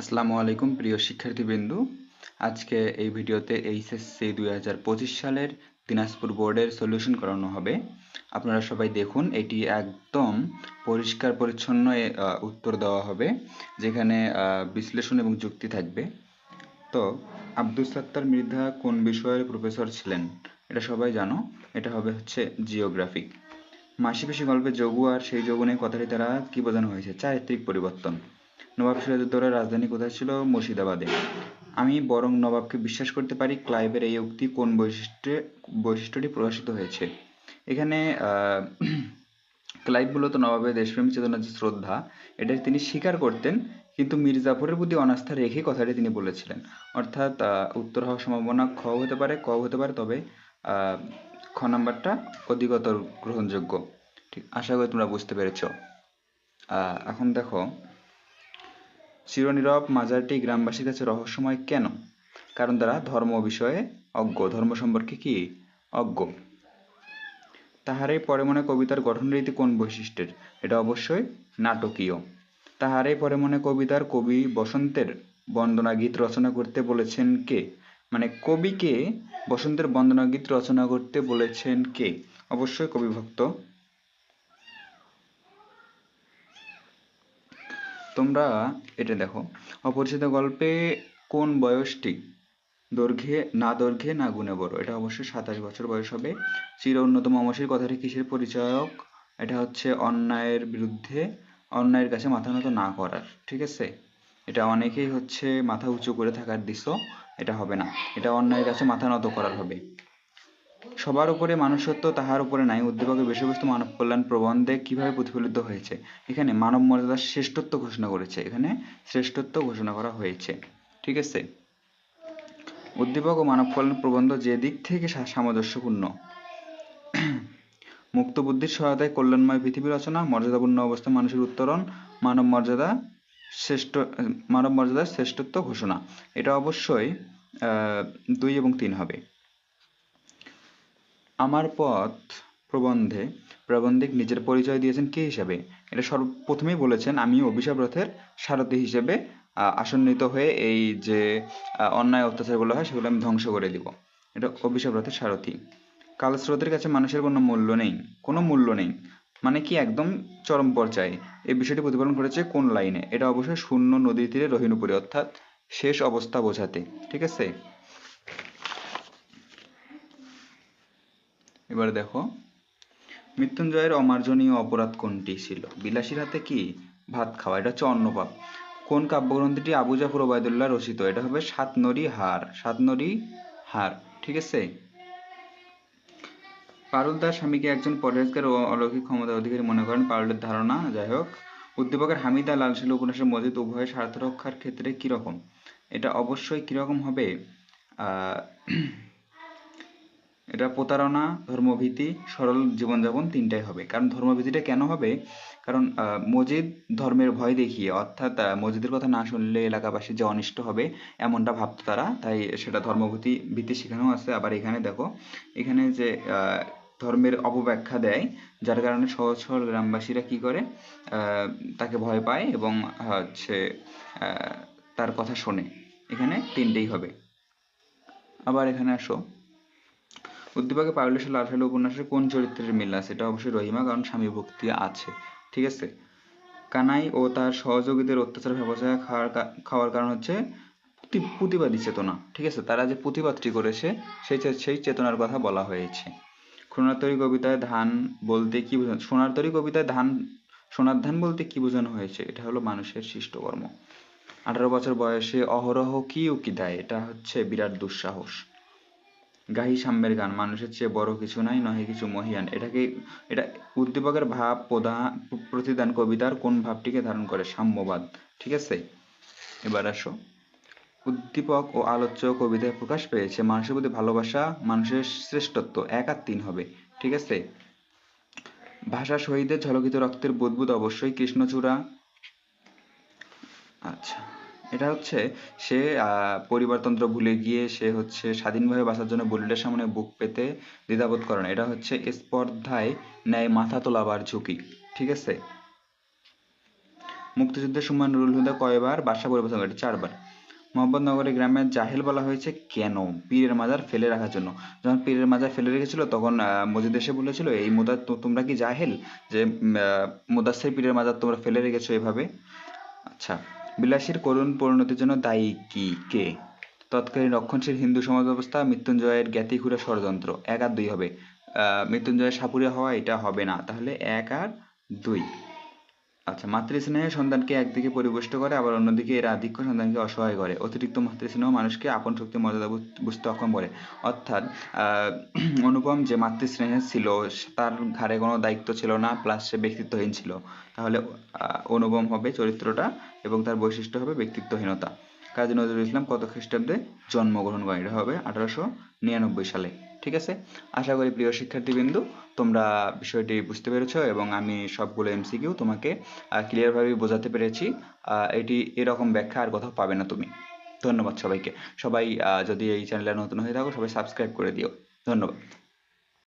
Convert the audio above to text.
আসসালামু আলাইকুম, প্রিয় শিক্ষার্থীবৃন্দু। আজকে এই ভিডিওতে এইচএসসি দুই হাজার পঁচিশ সালের দিনাজপুর বোর্ডের সলিউশন করানো হবে। আপনারা সবাই দেখুন, এটি একদম পরিষ্কার পরিচ্ছন্ন উত্তর দেওয়া হবে, যেখানে বিশ্লেষণ এবং যুক্তি থাকবে। তো, আব্দুল সাত্তার মৃধা কোন বিষয়ের প্রফেসর ছিলেন? এটা সবাই জানো। এটা হবে হচ্ছে জিওগ্রাফি মাসিপিসি গল্পে যোগু আর সেই যোগুনে কথাটি তারা কি বোঝানো হয়েছে? চারিত্রিক পরিবর্তন। নবাব সিরাজউদ্দৌলার রাজধানী কোথায় ছিল? মুর্শিদাবাদে। আমি বরং নবাবকে বিশ্বাস করতে পারি ক্লাইভের এই উক্তি কোন বৈশিষ্ট্যে, বৈশিষ্ট্যটি প্রকাশিত হয়েছে। এখানে ক্লাইভ মূলত নবাবের দেশপ্রেম চেতনার যে শ্রদ্ধা, এটা তিনি স্বীকার করতেন, কিন্তু মীর জাফরের প্রতি অনাস্থা রেখে কথাটি তিনি বলেছিলেন। অর্থাৎ উত্তর হওয়ার সম্ভাবনা খ হতে পারে, ক হতে পারে, তবে খ নাম্বারটা অধিকতর গ্রহণযোগ্য। ঠিক, আশা করি তোমরা বুঝতে পেরেছ। এখন দেখো চিরনীরব মাজারটি গ্রামবাসীর কাছে রহস্যময় কেন? কারণ তারা ধর্ম বিষয়ে অজ্ঞ। ধর্ম সম্পর্কে কি অজ্ঞ? তাহারই পরে মনে কবিতার গঠনরীতি কোন বৈশিষ্ট্যের? এটা অবশ্যই নাটকীয়। তাহারই পরে মনে কবিতার কবি বসন্তের বন্দনা গীত রচনা করতে বলেছেন কে? মানে কবিকে বসন্তের বন্দনা গীত রচনা করতে বলেছেন কে? অবশ্যই কবি তোমরা এটা দেখো, অপরিচিত গল্পে কোন বয়সটি? দৈর্ঘ্যে, না দৈর্ঘ্যে, না গুণে বড়? এটা অবশ্যই সাতাশ বছর বয়স হবে। চির অন্যতম অমসির কথাটি কিসের পরিচয়ক? এটা হচ্ছে অন্যায়ের বিরুদ্ধে, অন্যায়ের কাছে মাথা নত না করার, ঠিক আছে? এটা অনেকেই হচ্ছে মাথা উঁচু করে থাকার দৃশ্য এটা হবে না। এটা অন্যায়ের কাছে মাথা নত করার হবে। সবার উপরে মানুষত্ব তাহার উপরে নাই। উদ্দীপকের বিষয়বস্তু মানব কল্যাণ প্রবন্ধে কীভাবে প্রতিফলিত হয়েছে? এখানে মানব মর্যাদার শ্রেষ্ঠত্ব ঘোষণা করেছে। এখানে শ্রেষ্ঠত্ব ঘোষণা করা হয়েছে। ঠিক আছে? উদ্দীপক ও মানব কল্যাণ প্রবন্ধ যে দিক থেকে সামঞ্জস্যপূর্ণ। মুক্ত বুদ্ধির সহায়তায় কল্যাণময় পৃথিবী রচনা, মর্যাদাপূর্ণ অবস্থা মানুষের উত্তরণ, মানব মর্যাদা শ্রেষ্ঠ, মানব মর্যাদার শ্রেষ্ঠত্ব ঘোষণা। এটা অবশ্যই দুই এবং তিন হবে। আমার পথ প্রবন্ধে প্রবন্ধিক নিজের পরিচয় দিয়েছেন কে হিসাবে? এটা সর্বপ্রথমেই বলেছেন আমি অভিশাপ রথের সারথি হিসেবে আসন্নিত হয়ে এই যে অন্যায় অত্যাচারগুলো হয় সেগুলো আমি ধ্বংস করে দিব। এটা অভিশাপ রথের সারথি। কালস্রোতের কাছে মানুষের কোনো মূল্য নেই। কোনো মূল্য নেই। মানে কি একদম চরম পর্যায়ে। এই বিষয়টি প্রতিপালন করেছে কোন লাইনে? এটা অবশ্যই শূন্য নদীর তীরে রহিনুপুরি অর্থাৎ শেষ অবস্থা বোঝাতে। ঠিক আছে? এবার দেখো। মৃত্যুঞ্জয়ের অমার্জনীয় অপরাধ কোনটি ছিল? বিলাসীর হাতে কি? ভাত খাওয়া। এটা হচ্ছে অন্নপাপ। কোন কাব্যগ্রন্থটি আবু জাফর ওবায়দুল্লাহ রচিত? এটা হবে সাতনরি হার। সাতনরি হার। ঠিক আছে? পারুল তার স্বামীকে একজন পরহেজগার অলৌকিক ক্ষমতার অধিকারী মনে করেন। পারুলের ধারণা, যাই হোক, উদ্দীপকের হামিদা লালশিল উপন্যাসের মজিদ উভয় স্বার্থ রক্ষার ক্ষেত্রে কীরকম? এটা অবশ্যই কীরকম হবে? আহ এটা প্রতারণা ধর্মভীতি সরল জীবনযাপন তিনটাই হবে। কারণ ধর্মভীতিটা কেন হবে? কারণ আহ, মসজিদ ধর্মের ভয় দেখিয়ে অর্থাৎ আহ, মসজিদের কথা না শুনলে এলাকাবাসী যে অনিষ্ট হবে এমনটা ভাবতো তারা। তাই সেটা ধর্মভীতি ভীতি শেখানো আছে। আবার এখানে দেখো এখানে যে ধর্মের অপব্যাখ্যা দেয় যার কারণে সহজ সরল গ্রামবাসীরা কি করে? তাকে ভয় পায় এবং হচ্ছে তার কথা শোনে। এখানে তিনটেই হবে। আবার এখানে আসো। উদ্দীপকে লাল সালে উপন্যাসের কোন চরিত্রের মিল আছে? এটা অবশ্যই রহিমা, কারণ স্বামী ভক্তি আছে। ঠিক আছে? কানাই ও তার সহযোগীদের অত্যাচার ব্যবসায় খাওয়ার খাওয়ার কারণ হচ্ছে প্রতিবাদী চেতনা। ঠিক আছে? তারা যে প্রতিবাদটি করেছে, সেই সেই চেতনার কথা বলা হয়েছে। সোনার তরী কবিতায় ধান বলতে কি বোঝানো সোনার তরী কবিতায় ধান সোনার ধান বলতে কি বোঝানো হয়েছে? এটা হলো মানুষের সৃষ্টকর্ম। আঠারো বছর বয়সে অহরহ কি উকি দেয় এটা হচ্ছে বিরাট দুঃসাহস। গাহি সাম্যের গান, মানুষের চেয়ে বড় কিছু নাই, নহে কিছু মহিয়ান। এটাকে, এটা উদ্দীপকের ভাব প্রদান প্রতিদান কবিতার কোন ভাবটিকে ধারণ করে? সাম্যবাদ। ঠিক আছে? এবার আসো। উদ্দীপক ও আলোচ্য কবিতায় প্রকাশ পেয়েছে, মানুষের প্রতি ভালোবাসা, মানুষের শ্রেষ্ঠত্ব, এক আর তিন হবে। ঠিক আছে? ভাষা শহীদের ঝলকিত রক্তের বুদবুদ অবশ্যই কৃষ্ণচূড়া। আচ্ছা। এটা হচ্ছে সে পরিবারতন্ত্র ভুলে গিয়ে সে হচ্ছে স্বাধীনভাবে বাঁচার জন্য বুলেটের সামনে বুক পেতে দ্বিধাবোধ করে না। এটা হচ্ছে স্পর্ধায় ন্যায় মাথা তোলাবার ঝুঁকি, ঠিক আছে? মুক্তিযুদ্ধের সময় নুরুল হুদা কয়বার বাসা পরিবর্তন করে? চারবার। মোহাম্মদনগরের গ্রামে জাহেল বলা হয়েছে, কেন? পীরের মাজার ফেলে রাখার জন্য। যখন পীরের মাজার ফেলে রেখেছিল, তখন মজিদ এসে বলেছিল, এই মুদা তোমরা কি জাহেল? যে মুদাসের পীরের মাজার তোমরা ফেলে রেখেছো এভাবে? আচ্ছা। বিলাসীর করুণ পরিণতির জন্য দায়ী কি? কে? তৎকালীন রক্ষণশীল হিন্দু সমাজ ব্যবস্থা মৃত্যুঞ্জয়ের জ্ঞাতিঘুরা ষড়যন্ত্র। এক আর দুই হবে। মৃত্যুঞ্জয়ের সাপুরে হওয়া এটা হবে না। তাহলে এক আর দুই। আচ্ছা মাতৃস্নেহে সন্তানকে একদিকে পরিবেষ্ট করে, আবার অন্যদিকে এর আধিক্য সন্তানকে অসহায় করে। অতিরিক্ত মাতৃস্নেহ মানুষকে আপন শক্তি, মর্যাদা বুঝতে অক্ষম করে। অর্থাৎ অনুপম যে মাতৃস্নেহে ছিল, তার ঘাড়ে কোনো দায়িত্ব ছিল না প্লাস সে ব্যক্তিত্বহীন ছিল। তাহলে অনুপম হবে চরিত্রটা এবং তার বৈশিষ্ট্য হবে ব্যক্তিত্বহীনতা। কাজী নজরুল ইসলাম কত খ্রিস্টাব্দে জন্মগ্রহণ করেন? এটা হবে আঠারোশো নিরানব্বই সালে। ঠিক আছে? আশা করি প্রিয় শিক্ষার্থীবৃন্দু, তোমরা বিষয়টি বুঝতে পেরেছ এবং আমি সবগুলো এমসিকিউ তোমাকে ক্লিয়ারভাবে বোঝাতে পেরেছি। এটি এরকম ব্যাখ্যা আর কোথাও পাবে না তুমি। ধন্যবাদ সবাইকে। সবাই যদি এই চ্যানেলে নতুন হয়ে থাকো, সবাই সাবস্ক্রাইব করে দিও। ধন্যবাদ।